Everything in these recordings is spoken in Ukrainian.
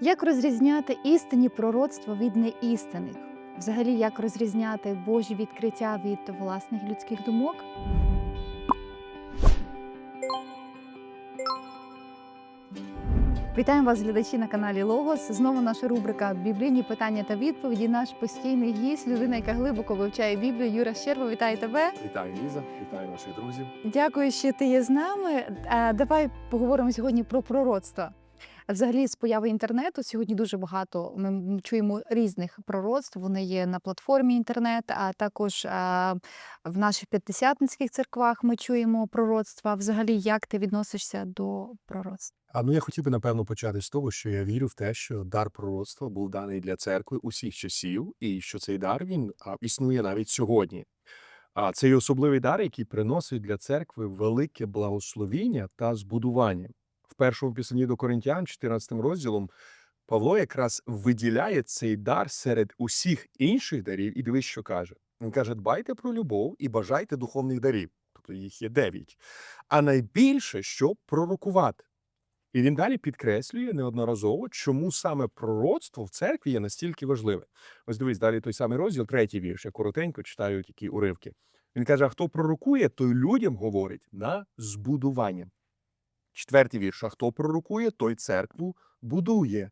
Як розрізняти істинні пророцтва від неістинних? Взагалі, як розрізняти Божі відкриття від власних людських думок? Вітаємо вас, глядачі на каналі Логос. Знову наша рубрика Біблійні питання та відповіді. Наш постійний гість, людина, яка глибоко вивчає Біблію. Юра Щерба, вітаю тебе. Вітаю, Ліза, вітаю наших друзів. Дякую, що ти є з нами. Е, Давай поговоримо сьогодні про пророцтва. Взагалі, з появи інтернету сьогодні дуже багато. Ми чуємо різних пророцтв. Вони є на платформі інтернет, а також в наших п'ятдесятницьких церквах ми чуємо пророцтва. Взагалі, як ти відносишся до пророцтв? А ну я хотів би напевно почати з того, що я вірю в те, що дар пророцтва був даний для церкви усіх часів, і що цей дар він існує навіть сьогодні. А це є особливий дар, який приносить для церкви велике благословіння та збудування. В першому писанні до Коринтян, 14 розділом, Павло якраз виділяє цей дар серед усіх інших дарів, і дивись, що каже. Він каже: дбайте про любов і бажайте духовних дарів. Тобто їх є дев'ять. А найбільше, щоб пророкувати. І він далі підкреслює неодноразово, чому саме пророцтво в церкві є настільки важливе. Ось дивись, далі той самий розділ, третій вірш, я коротенько читаю такі уривки. Він каже: а хто пророкує, той людям говорить на збудування. Четвертий вірш. А хто пророкує, той церкву будує.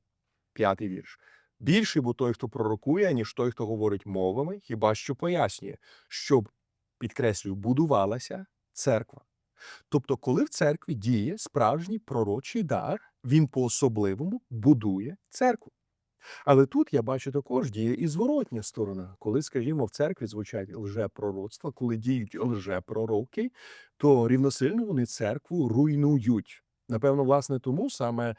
П'ятий вірш. Більший бо той, хто пророкує, ніж той, хто говорить мовами, хіба що пояснює, щоб, підкреслюю, будувалася церква. Тобто, коли в церкві діє справжній пророчий дар, він по-особливому будує церкву. Але тут я бачу також діє і зворотня сторона. Коли, скажімо, в церкві звучать лжепророцтва, коли діють лжепророки, то рівносильно вони церкву руйнують. Напевно, власне, тому саме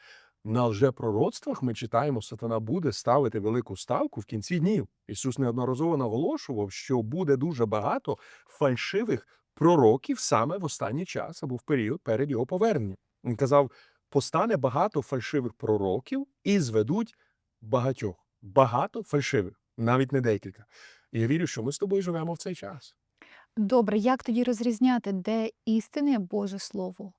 на лжепророцтвах ми читаємо, сатана буде ставити велику ставку в кінці днів. Ісус неодноразово наголошував, що буде дуже багато фальшивих пророків саме в останній час або в період перед його поверненням. Він казав: постане багато фальшивих пророків і зведуть багатьох. Багато фальшивих, навіть не декілька. І я вірю, що ми з тобою живемо в цей час. Добре, як тоді розрізняти, де істинне Боже Слово,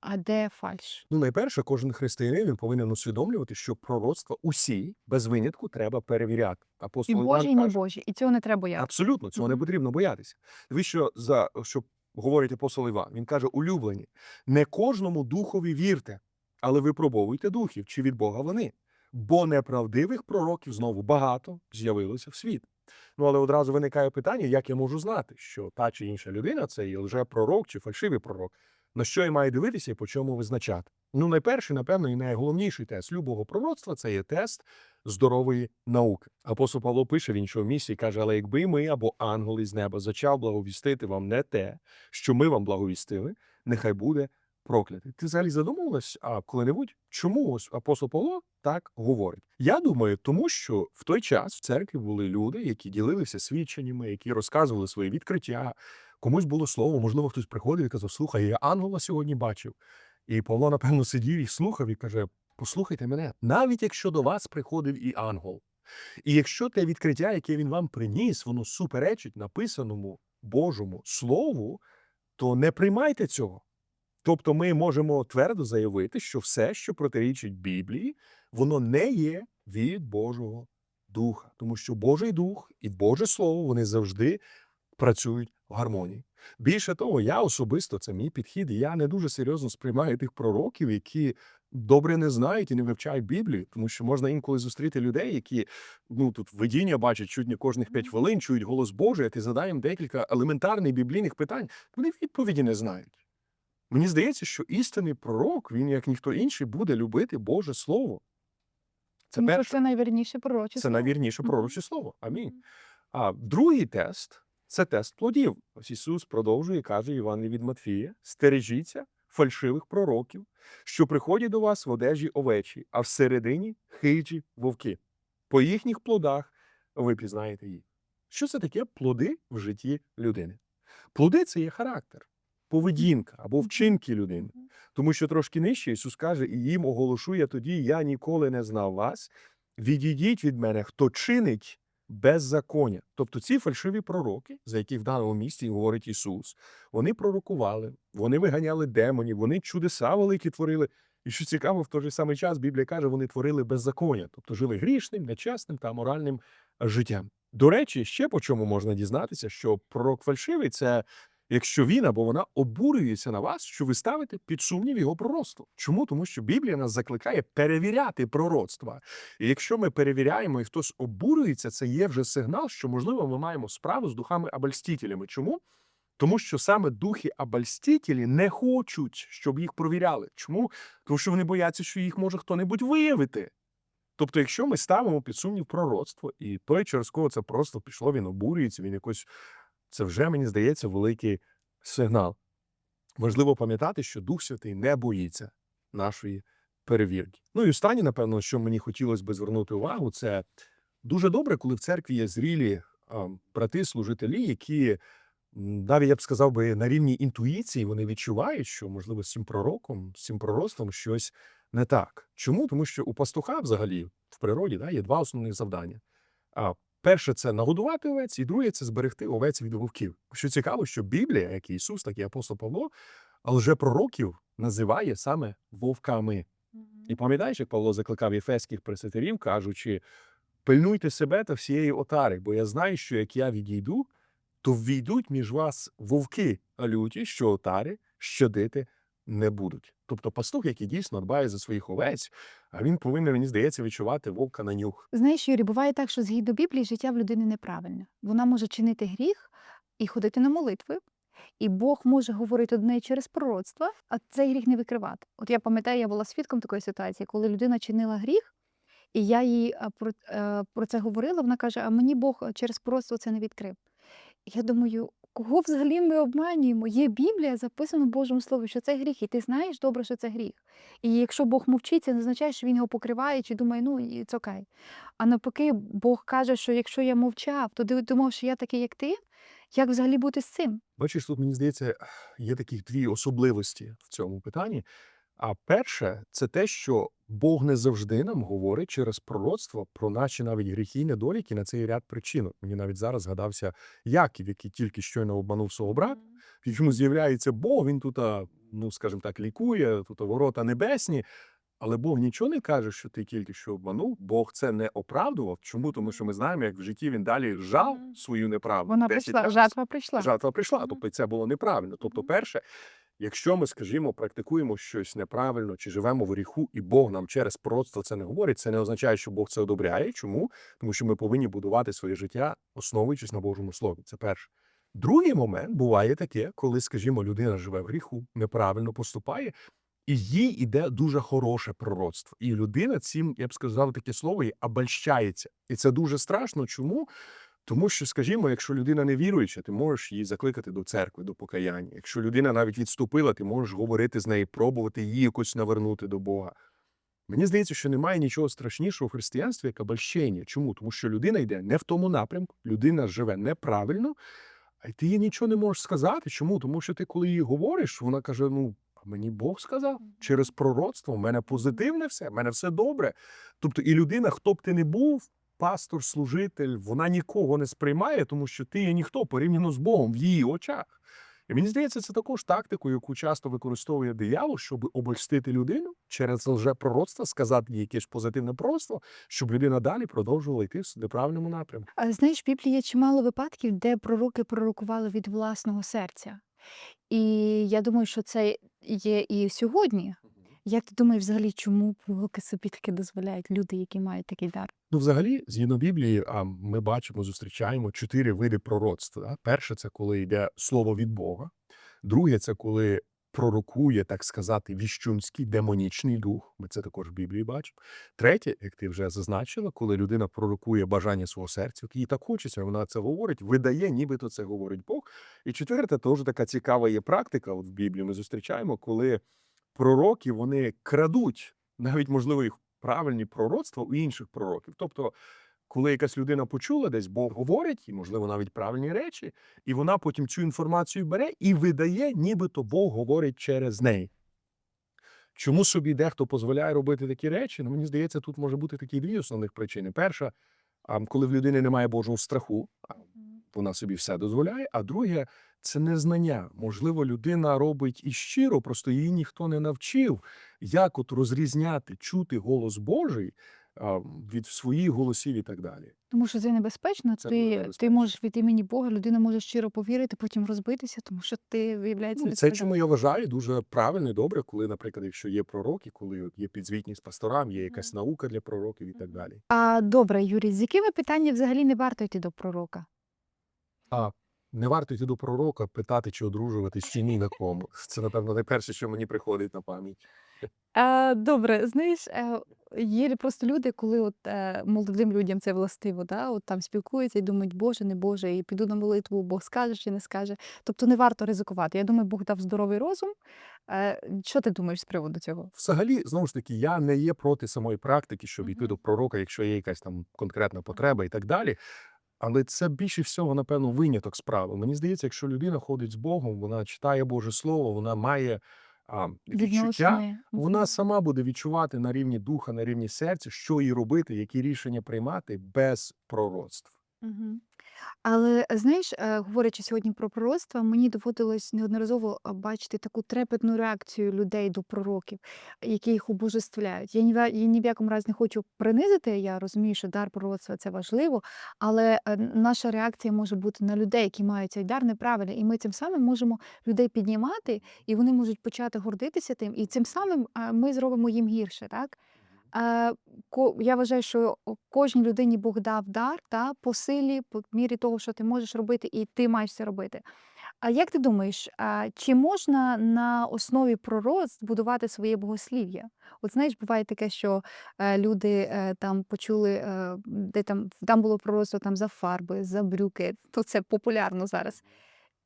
а де фальш? Ну, найперше, кожен християнин він повинен усвідомлювати, що пророцтва усі без винятку треба перевіряти. І Апостол Іван Божі, і не каже, Божі, і цього не треба боятися. Абсолютно, цього не потрібно боятися. Ви що за що говорить апостол Іван? Він каже: улюблені, не кожному духові вірте, але випробовуйте духів, чи від Бога вони. Бо неправдивих пророків знову багато з'явилося в світ. Ну але одразу виникає питання, як я можу знати, що та чи інша людина це є лжепророк чи фальшивий пророк. На що я маю дивитися і по чому визначати? Ну, найперший, напевно, і найголовніший тест любого пророцтва це є тест здорової науки. Апостол Павло пише в іншому місці каже: Але якби ми або ангел із неба зачав благовістити вам не те, що ми вам благовістили, нехай буде проклятий. Ти взагалі задумувалась, а коли-небудь, чому ось апостол Павло так говорить? Я думаю, тому що в той час в церкві були люди, які ділилися свідченнями, які розказували свої відкриття. Комусь було слово, можливо, хтось приходив і казав: Слухай, я ангела сьогодні бачив. І Павло, напевно, сидів і слухав і каже: Послухайте мене, навіть якщо до вас приходив і ангел, і якщо те відкриття, яке він вам приніс, воно суперечить написаному Божому Слову, то не приймайте цього. Тобто ми можемо твердо заявити, що все, що протирічить Біблії, воно не є від Божого Духа, тому що Божий Дух і Боже Слово вони завжди працюють в гармонії. Більше того, я особисто це мій підхід. і Я не дуже серйозно сприймаю тих пророків, які добре не знають і не вивчають Біблію, тому що можна інколи зустріти людей, які ну тут видіння бачать чуть не кожних п'ять хвилин, чують голос Божий, а ти задай декілька елементарних біблійних питань. Вони відповіді не знають. Мені здається, що істинний пророк, він, як ніхто інший, буде любити Боже Слово. Це Тому перше. це найвірніше пророче Це найвірніше пророче слово. Амінь. А другий тест це тест плодів. Ось Ісус продовжує каже Івану від Матфія: стережіться фальшивих пророків, що приходять до вас в одежі овечі, а всередині хижі вовки. По їхніх плодах ви пізнаєте їх. Що це таке плоди в житті людини? Плоди це є характер, поведінка або вчинки людини. Тому що трошки нижче Ісус каже, і їм оголошу я тоді, я ніколи не знав вас. Відійдіть від мене, хто чинить беззаконня. Тобто ці фальшиві пророки, за які в даному місці говорить Ісус, вони пророкували, вони виганяли демонів, вони чудеса великі творили. І що цікаво, в той же самий час Біблія каже, вони творили беззаконня, тобто жили грішним, нечесним та моральним життям. До речі, ще по чому можна дізнатися, що пророк фальшивий це якщо він або вона обурюється на вас, що ви ставите під сумнів його пророцтво. Чому? Тому що Біблія нас закликає перевіряти пророцтва. І якщо ми перевіряємо і хтось обурюється, це є вже сигнал, що можливо ми маємо справу з духами абальстітелями. Чому? Тому що саме духи абальстітелі не хочуть, щоб їх провіряли. Чому? Тому що вони бояться, що їх може хто-небудь виявити. Тобто, якщо ми ставимо під сумнів пророцтво, і той, через кого це просто пішло, він обурюється, він якось це вже мені здається великий сигнал. Важливо пам'ятати, що Дух Святий не боїться нашої перевірки. Ну і останнє, напевно, що мені хотілося би звернути увагу, це дуже добре, коли в церкві є зрілі брати, служителі, які навіть я б сказав би на рівні інтуїції вони відчувають, що можливо з цим пророком, з цим пророцтвом щось не так. Чому? Тому що у пастуха взагалі в природі да, є два основних завдання. А перше це нагодувати овець, і друге це зберегти овець від вовків. Що цікаво, що Біблія, як і Ісус, так і апостол Павло, лжепророків називає саме вовками. І пам'ятаєш, як Павло закликав єфеських пресвітерів, кажучи: пильнуйте себе та всієї отари, бо я знаю, що як я відійду, то ввійдуть між вас вовки люті, що отари щадити не будуть. Тобто пастух, який дійсно дбає за своїх овець, а він повинен, мені здається, відчувати вовка на нюх. Знаєш, Юрій, буває так, що згідно Біблії життя в людини неправильне. Вона може чинити гріх і ходити на молитви, і Бог може говорити до неї через пророцтво, а цей гріх не викривати. От я пам'ятаю, я була свідком такої ситуації, коли людина чинила гріх, і я їй про, е, про це говорила. Вона каже: А мені Бог через пророцтво це не відкрив. Я думаю, кого взагалі ми обманюємо? Є Біблія, записано в Божому Слові, що це гріх, і ти знаєш добре, що це гріх. І якщо Бог мовчить, це не означає, що він його покриває чи думає, ну це окей. А навпаки, Бог каже, що якщо я мовчав, то ти думав, що я такий, як ти. Як взагалі бути з цим? Бачиш, тут мені здається, є такі дві особливості в цьому питанні. А перше, це те, що Бог не завжди нам говорить через пророцтво про наші навіть гріхи і недоліки на цей ряд причин. Мені навіть зараз згадався Яків, який тільки щойно обманув свого брата. Йому з'являється Бог, він тут, ну скажімо так, лікує, тут ворота небесні. Але Бог нічого не каже, що ти тільки що обманув. Бог це не оправдував. Чому? Тому що ми знаємо, як в житті він далі жав свою неправду. Вона прийшла, жатва прийшла. Жатва прийшла, тобто це було неправильно. Тобто, перше, якщо ми, скажімо, практикуємо щось неправильно чи живемо в гріху, і Бог нам через пророцтво це не говорить, це не означає, що Бог це одобряє. Чому? Тому що ми повинні будувати своє життя, основуючись на Божому слові. Це перше. Другий момент буває таке, коли, скажімо, людина живе в гріху, неправильно поступає, і їй іде дуже хороше пророцтво. І людина цим, я б сказав, таке слово, і обольщається. І це дуже страшно. Чому? Тому що, скажімо, якщо людина не віруюча, ти можеш її закликати до церкви, до покаяння. Якщо людина навіть відступила, ти можеш говорити з нею, пробувати її якось навернути до Бога. Мені здається, що немає нічого страшнішого в християнстві, як обольщення. Чому? Тому що людина йде не в тому напрямку, людина живе неправильно, а ти їй нічого не можеш сказати. Чому? Тому що ти, коли їй говориш, вона каже: ну, а мені Бог сказав через пророцтво, в мене позитивне все, в мене все добре. Тобто, і людина, хто б ти не був, пастор, служитель, вона нікого не сприймає, тому що ти є ніхто порівняно з Богом в її очах. І мені здається, це також тактику, яку часто використовує диявол, щоб обольстити людину через лжепророцтво, сказати їй якесь позитивне пророцтво, щоб людина далі продовжувала йти в неправильному напрямку. А знаєш, в Біблії є чимало випадків, де пророки пророкували від власного серця. І я думаю, що це є і сьогодні. Як ти думаєш, взагалі, чому пророки собі таке дозволяють? Люди, які мають такий дар? Ну, взагалі, згідно Біблії, а ми бачимо, зустрічаємо чотири види пророцтва. Перше це коли йде слово від Бога. Друге це коли пророкує, так сказати, віщунський демонічний дух. Ми це також в Біблії бачимо. Третє, як ти вже зазначила, коли людина пророкує бажання свого серця, їй так хочеться, вона це говорить, видає, нібито це говорить Бог. І четверте, теж така цікава є практика. От в Біблії ми зустрічаємо, коли пророки вони крадуть навіть можливо їх правильні пророцтва у інших пророків. Тобто, коли якась людина почула десь, Бог говорить, і можливо навіть правильні речі, і вона потім цю інформацію бере і видає, нібито Бог говорить через неї. Чому собі дехто дозволяє робити такі речі? Ну, мені здається, тут може бути такі дві основних причини. Перша, коли в людини немає Божого страху, вона собі все дозволяє, а друге це незнання. Можливо, людина робить і щиро, просто її ніхто не навчив, як от розрізняти, чути голос Божий від своїх голосів і так далі. Тому що це небезпечно. Це ти, ти можеш від імені Бога, людина може щиро повірити, потім розбитися, тому що ти виявляється Ну, це чому я вважаю дуже правильно і добре, коли, наприклад, якщо є пророки, коли є підзвітність пасторам, є якась наука для пророків і так далі. А добре, Юрій, з якими питаннями взагалі не варто йти до пророка? А не варто йти до пророка, питати, чи одружуватись, чи ні на кому. Це, напевно, найперше, що мені приходить на пам'ять. А, добре, знаєш, е, є просто люди, коли от е, молодим людям це властиво, да? от там спілкуються і думають, Боже, не Боже, і піду на молитву, Бог скаже чи не скаже. Тобто не варто ризикувати. Я думаю, Бог дав здоровий розум. Е, що ти думаєш з приводу цього? Взагалі, знову ж таки, я не є проти самої практики, щоб йти до пророка, якщо є якась там конкретна потреба і так далі. Але це більше всього, напевно, виняток справи. Мені здається, якщо людина ходить з Богом, вона читає Боже Слово, вона має а, відчуття, вона сама буде відчувати на рівні духа, на рівні серця, що їй робити, які рішення приймати без пророцтв. Мгм. Але знаєш, е, говорячи сьогодні про пророцтва, мені доводилось неодноразово бачити таку трепетну реакцію людей до пророків, які їх обожествляють. Я ні, я ні в якому разі не хочу принизити. Я розумію, що дар пророцтва це важливо, але е, наша реакція може бути на людей, які мають цей дар неправильно. І ми цим самим можемо людей піднімати, і вони можуть почати гордитися тим, і цим самим ми зробимо їм гірше, так? Е, я вважаю, що кожній людині Бог дав дар, та, по силі, по мірі того, що ти можеш робити, і ти маєш це робити. А як ти думаєш, а, чи можна на основі пророцтв будувати своє богослів'я? От знаєш, буває таке, що е, люди е, там почули, е, де там, там було пророцтво там, за фарби, за брюки, то це популярно зараз.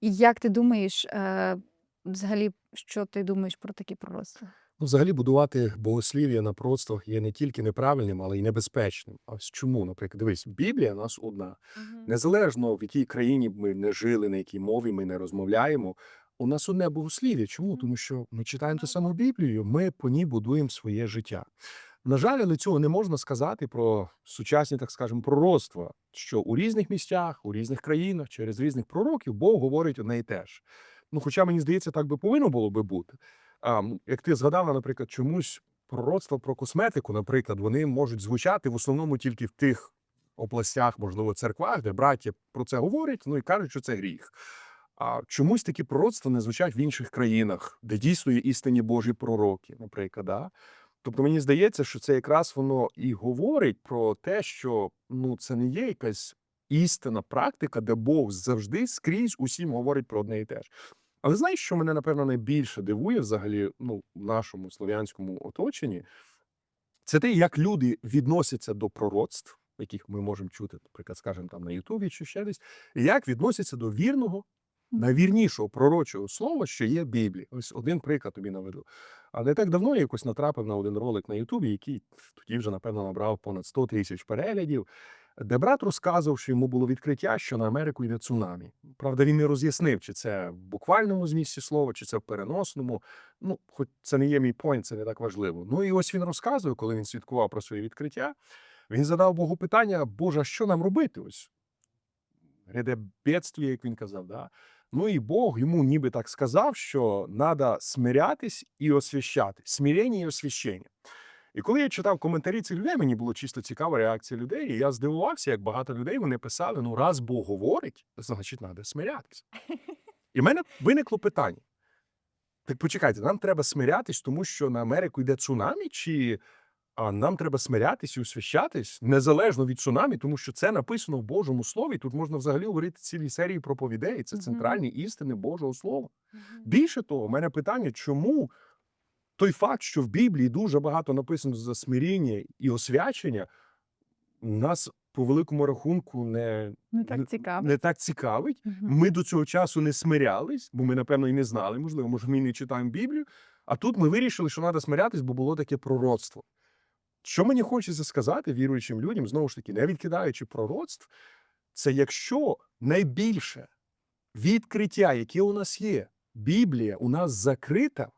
І як ти думаєш, е, взагалі, що ти думаєш про такі пророцтва? Ну, взагалі, будувати богослів'я на пророцтвах є не тільки неправильним, але й небезпечним. А ось чому? Наприклад, дивись, Біблія у нас одна. Незалежно в якій країні б ми не жили, на якій мові ми не розмовляємо. У нас одне богослів'я. Чому? Тому що ми читаємо ту саму Біблію, ми по ній будуємо своє життя. На жаль, але цього не можна сказати про сучасні, так скажемо, пророцтва, що у різних місцях, у різних країнах, через різних пророків Бог говорить одне і те ж. Ну, хоча мені здається, так би повинно було би бути. Як ти згадала, наприклад, чомусь пророцтва про косметику, наприклад, вони можуть звучати в основному тільки в тих областях, можливо, церквах, де браття про це говорять, ну і кажуть, що це гріх. А чомусь такі пророцтва не звучать в інших країнах, де дійсно є істинні Божі пророки, наприклад. Да? Тобто мені здається, що це якраз воно і говорить про те, що ну це не є якась істинна практика, де Бог завжди скрізь усім говорить про одне і те ж. Але знаєш, що мене напевно найбільше дивує взагалі ну, в нашому слов'янському оточенні, це те, як люди відносяться до пророцтв, яких ми можемо чути, наприклад, скажімо, там на Ютубі чи ще десь, і як відносяться до вірного, найвірнішого пророчого слова, що є в Біблії. Ось один приклад тобі наведу. А не так давно я якось натрапив на один ролик на Ютубі, який тоді вже, напевно, набрав понад 100 тисяч переглядів, де брат розказував, що йому було відкриття, що на Америку йде цунамі. Правда, він не роз'яснив, чи це в буквальному змісті слова, чи це в переносному. Ну, хоч це не є мій point, це не так важливо. Ну і ось він розказує, коли він свідкував про своє відкриття. Він задав Богу питання: Боже, а що нам робити? Ось гряде бедстві, як він казав. Да? Ну і Бог йому ніби так сказав, що треба смирятись і освящати. Смирення і освящення. І коли я читав коментарі цих людей, мені було чисто цікава реакція людей. І я здивувався, як багато людей вони писали: ну, раз Бог говорить, значить, треба смирятися. І в мене виникло питання: так почекайте, нам треба смирятись, тому що на Америку йде цунамі, чи а нам треба смирятись і освящатись незалежно від цунамі, тому що це написано в Божому Слові. Тут можна взагалі говорити цілі серії проповідей. Це центральні істини Божого Слова. Більше того, у мене питання, чому той факт, що в Біблії дуже багато написано за смиріння і освячення, нас по великому рахунку не, Не так цікаво. не так цікавить. Мгм. Ми до цього часу не смирялись, бо ми, напевно, і не знали, можливо, може, ми не читаємо Біблію. А тут ми вирішили, що треба смирятись, бо було таке пророцтво. Що мені хочеться сказати віруючим людям, знову ж таки, не відкидаючи пророцтв, це якщо найбільше відкриття, яке у нас є, Біблія у нас закрита,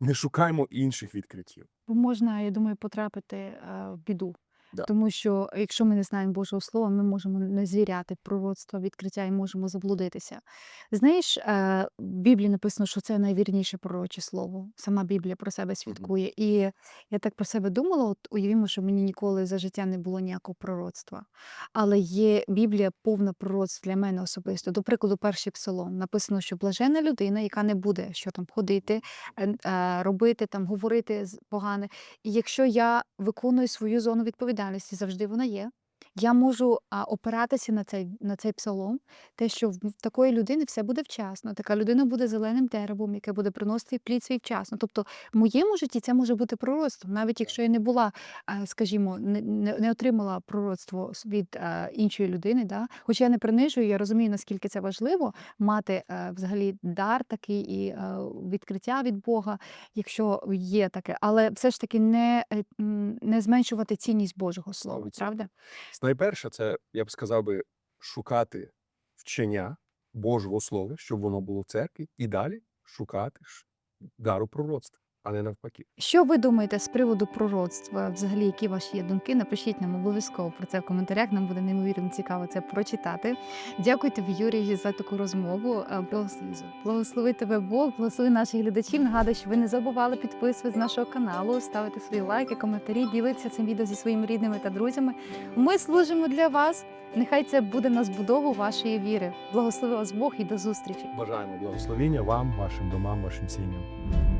не шукаємо інших відкриттів. Можна, я думаю, потрапити е, в біду. Да. Тому що якщо ми не знаємо Божого Слова, ми можемо не звіряти пророцтва, відкриття і можемо заблудитися. Знаєш, е, в Біблії написано, що це найвірніше пророче слово. Сама Біблія про себе свідкує. І я так про себе думала, от уявімо, що мені ніколи за життя не було ніякого пророцтва. Але є Біблія повна пророцтв для мене особисто. До прикладу, перший псалом написано, що блажена людина, яка не буде що там ходити, е, е, робити, там говорити погане. І якщо я виконую свою зону відповідальності, завжди вона є. Я можу а, опиратися на цей, на цей псалом, те, що в такої людини все буде вчасно. Така людина буде зеленим деревом, яке буде приносити плід свій вчасно. Тобто, в моєму житті це може бути пророцтвом, навіть якщо я не була, а, скажімо, не, не, отримала пророцтво від а, іншої людини. Да? Хоча я не принижую, я розумію, наскільки це важливо мати е, взагалі дар такий і е, відкриття від Бога, якщо є таке, але все ж таки не, е, не зменшувати цінність Божого слова, правда? Найперше, це я б сказав би шукати вчення Божого Слова, щоб воно було в церкві, і далі шукати дару пророцтва, а не навпаки. Що ви думаєте з приводу пророцтва? Взагалі, які ваші є думки? Напишіть нам обов'язково про це в коментарях. Нам буде неймовірно цікаво це прочитати. Дякую тобі, Юрій, за таку розмову. Е, Благослови, благослови тебе Бог, благослови наших глядачів. Нагадую, що ви не забували підписуватися з нашого каналу, ставити свої лайки, коментарі, ділитися цим відео зі своїми рідними та друзями. Ми служимо для вас. Нехай це буде на збудову вашої віри. Благослови вас Бог і до зустрічі. Бажаємо благословіння вам, вашим домам, вашим сім'ям.